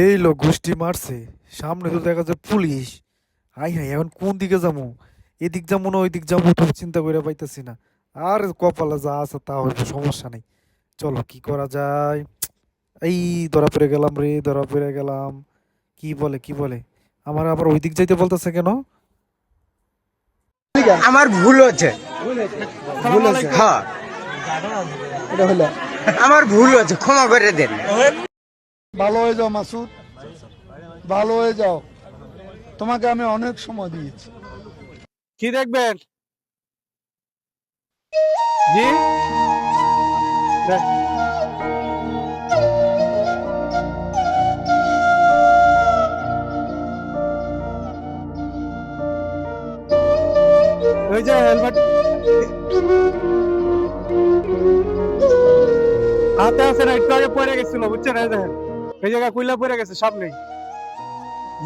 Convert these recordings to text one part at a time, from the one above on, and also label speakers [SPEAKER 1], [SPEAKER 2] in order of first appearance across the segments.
[SPEAKER 1] এই লোক গোষ্ঠী মারছে সামনে তো দেখা যায় পুলিশ। হাই হাই এখন কোন দিকে যাব? এদিক যাব না ওই দিক যাব তো চিন্তা করে পাইতেছি না। আর কপালে যা আছে তা হয়তো সমস্যা নেই। চলো কি করা যায়? এই ধরা পড়ে গেলাম রে ধরা পড়ে গেলাম। কি বলে কি বলে? আমার আবার ওই দিক যাইতে বলতেছে কেন?
[SPEAKER 2] আমার ভুল হচ্ছে
[SPEAKER 3] ভুল আছে
[SPEAKER 2] হ্যাঁ।
[SPEAKER 3] এটা
[SPEAKER 2] আমার ভুল হচ্ছে ক্ষমা করে দেন।
[SPEAKER 3] ভালো হয়ে যাও, মাসুদ। ভালো হয়ে যাও। তোমাকে আমি অনেক সময় দিয়েছি।
[SPEAKER 4] কি দেখবেন? হাতে আছে না, একটু আগে পড়ে গেছিল, বুঝছেন? দেখেন এই জায়গায় পড়ে গেছে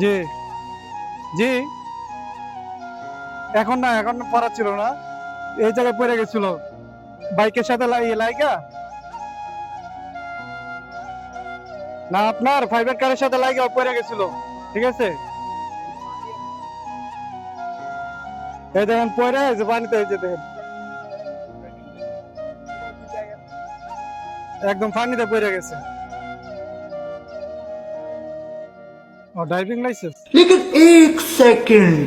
[SPEAKER 4] জি। জি। এখন না, এখন পড়া ছিল না। এই জায়গায় পড়ে গেছিল। বাইকের সাথে লাইগা? না, আপনার কারের সাথে পড়ে গেছিল। ঠিক আছে? এই দেখেন, পড়ে আছে পানিতে দেখেন। একদম পানিতে পড়ে গেছে। ও ড্রাইভিং লাইসেন্স
[SPEAKER 5] लेकिन एक सेकंड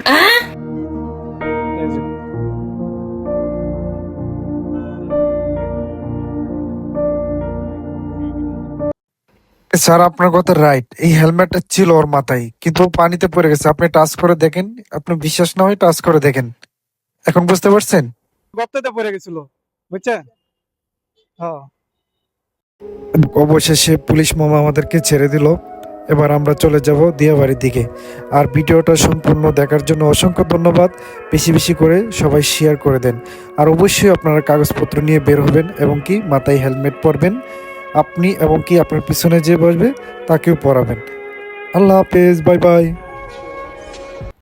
[SPEAKER 1] স্যার আপনার কথা রাইট এই হেলমেটটা ছিল ওর মাথায় কিন্তু ও পানিতে পড়ে গেছে আপনি টাচ করে দেখেন আপনি বিশ্বাস না হয় টাচ করে দেখেন এখন বুঝতে পারছেন
[SPEAKER 4] গর্ততে পড়ে গেছিল বুঝছেন হ্যাঁ
[SPEAKER 1] অবশেষে পুলিশ মামা আমাদেরকে ছেড়ে দিল এবার আমরা চলে যাব দিয়াবাড়ির দিকে। আর ভিডিওটা সম্পূর্ণ দেখার জন্য অসংখ্য ধন্যবাদ। বেশি বেশি করে সবাই শেয়ার করে দেন। আর অবশ্যই আপনারা কাগজপত্র নিয়ে বের হবেন এবং কি মাথায় হেলমেট পরবেন, আপনি এবং কি আপনার পিছনে যে বসবে তাকেও পরাবেন। আল্লাহ হাফেজ, বাই বাই।